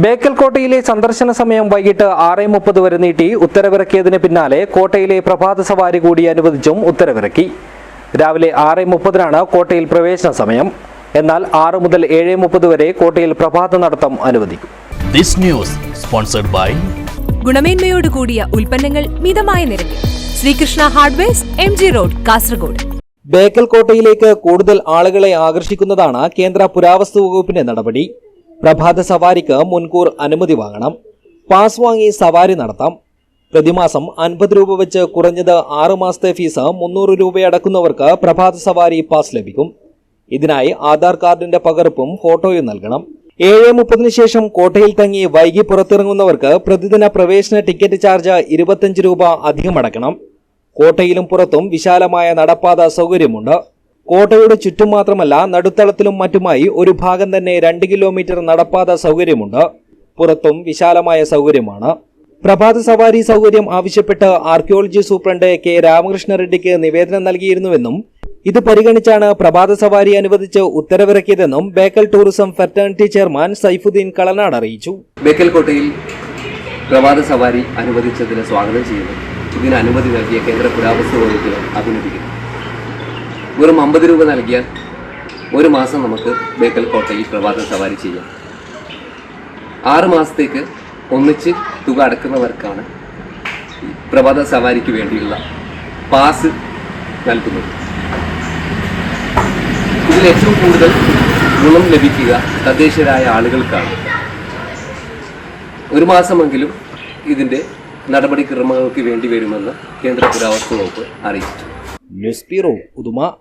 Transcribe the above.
ബേക്കൽ കോട്ടയിലെ സന്ദർശന സമയം വൈകിട്ട് ആറ് മുപ്പത് വരെ നീട്ടി ഉത്തരവിറക്കിയതിന് പിന്നാലെ കോട്ടയിലെ പ്രഭാത സവാരി കൂടി അനുവദിച്ചും ഉത്തരവിറക്കി. രാവിലെ ആറ് മുപ്പതിനാണ് കോട്ടയിൽ പ്രവേശന സമയം. എന്നാൽ ആറ് മുതൽ ഏഴ് മുപ്പത് വരെ കോട്ടയിൽ പ്രഭാത നടത്തം അനുവദിക്കും. This news sponsored by ഗുണമേന്മയോട് കൂടിയ ഉൽപ്പന്നങ്ങൾ മിതമായ നിരക്കിൽ. Sreekrishna hardwares M G road Kasaragod. Bekal കോട്ടയിലേക്ക് കൂടുതൽ ആളുകളെ ആകർഷിക്കുന്നതാണ് കേന്ദ്ര പുരാവസ്തു വകുപ്പിന്റെ നടപടി. പ്രഭാത സവാരിക്ക് മുൻകൂർ അനുമതി വാങ്ങണം. പാസ് വാങ്ങി സവാരി നടത്താം. പ്രതിമാസം അൻപത് രൂപ വെച്ച് കുറഞ്ഞത് ആറ് മാസത്തെ ഫീസ് മുന്നൂറ് രൂപയടക്കുന്നവർക്ക് പ്രഭാത സവാരി പാസ് ലഭിക്കും. ഇതിനായി ആധാർ കാർഡിന്റെ പകർപ്പും ഫോട്ടോയും നൽകണം. ഏഴ് മുപ്പതിന് ശേഷം കോട്ടയിൽ തങ്ങി വൈകി പുറത്തിറങ്ങുന്നവർക്ക് പ്രതിദിന പ്രവേശന ടിക്കറ്റ് ചാർജ് ഇരുപത്തഞ്ച് രൂപ അധികം അടക്കണം കോട്ടയിലും പുറത്തും വിശാലമായ നടപ്പാത സൗകര്യമുണ്ട്. കോട്ടയുടെ ചുറ്റും മാത്രമല്ല നടുത്തളത്തിലും മറ്റുമായി ഒരു ഭാഗം തന്നെ രണ്ട് കിലോമീറ്റർ നടപ്പാത സൗകര്യമുണ്ട്. പുറത്തും വിശാലമായ സൗകര്യമാണ്. പ്രഭാത സവാരി സൗകര്യം ആവശ്യപ്പെട്ട് ആർക്കിയോളജി സൂപ്രണ്ട് കെ രാമകൃഷ്ണ റെഡ്ഡിക്ക് നിവേദനം നൽകിയിരുന്നുവെന്നും ഇത് പരിഗണിച്ചാണ് പ്രഭാത സവാരി അനുവദിച്ച് ഉത്തരവിറക്കിയതെന്നും Bekal tourism fraternity chairman Saifuddin Kalanad അറിയിച്ചു. ബേക്കൽ കോട്ടയിൽ പ്രഭാത സവാരി അനുവദിച്ചതിന് സ്വാഗതം ചെയ്യുന്നു. ഇതിന് അനുമതി നൽകിയ കേന്ദ്ര പുരാവസ്തു വകുപ്പിനെ അഭിനന്ദിക്കുന്നു. വെറും അമ്പത് രൂപ നൽകിയാൽ ഒരു മാസം നമുക്ക് ബേക്കൽ കോട്ടയിൽ പ്രഭാത സവാരി ചെയ്യാം. ആറ് മാസത്തേക്ക് ഒന്നിച്ച് തുക അടക്കുന്നവർക്കാണ് പ്രഭാത സവാരിക്ക് വേണ്ടിയുള്ള പാസ് നൽകുന്നത്. ഇതിൽ ഏറ്റവും കൂടുതൽ ഗുണം ലഭിക്കുക തദ്ദേശരായ ആളുകൾക്കാണ്. ഒരു മാസമെങ്കിലും ഇതിന്റെ നടപടിക്രമങ്ങൾക്ക് വേണ്ടി വരുമെന്ന് കേന്ദ്ര പുരാവസ്തു വകുപ്പ് Respirou. O do mar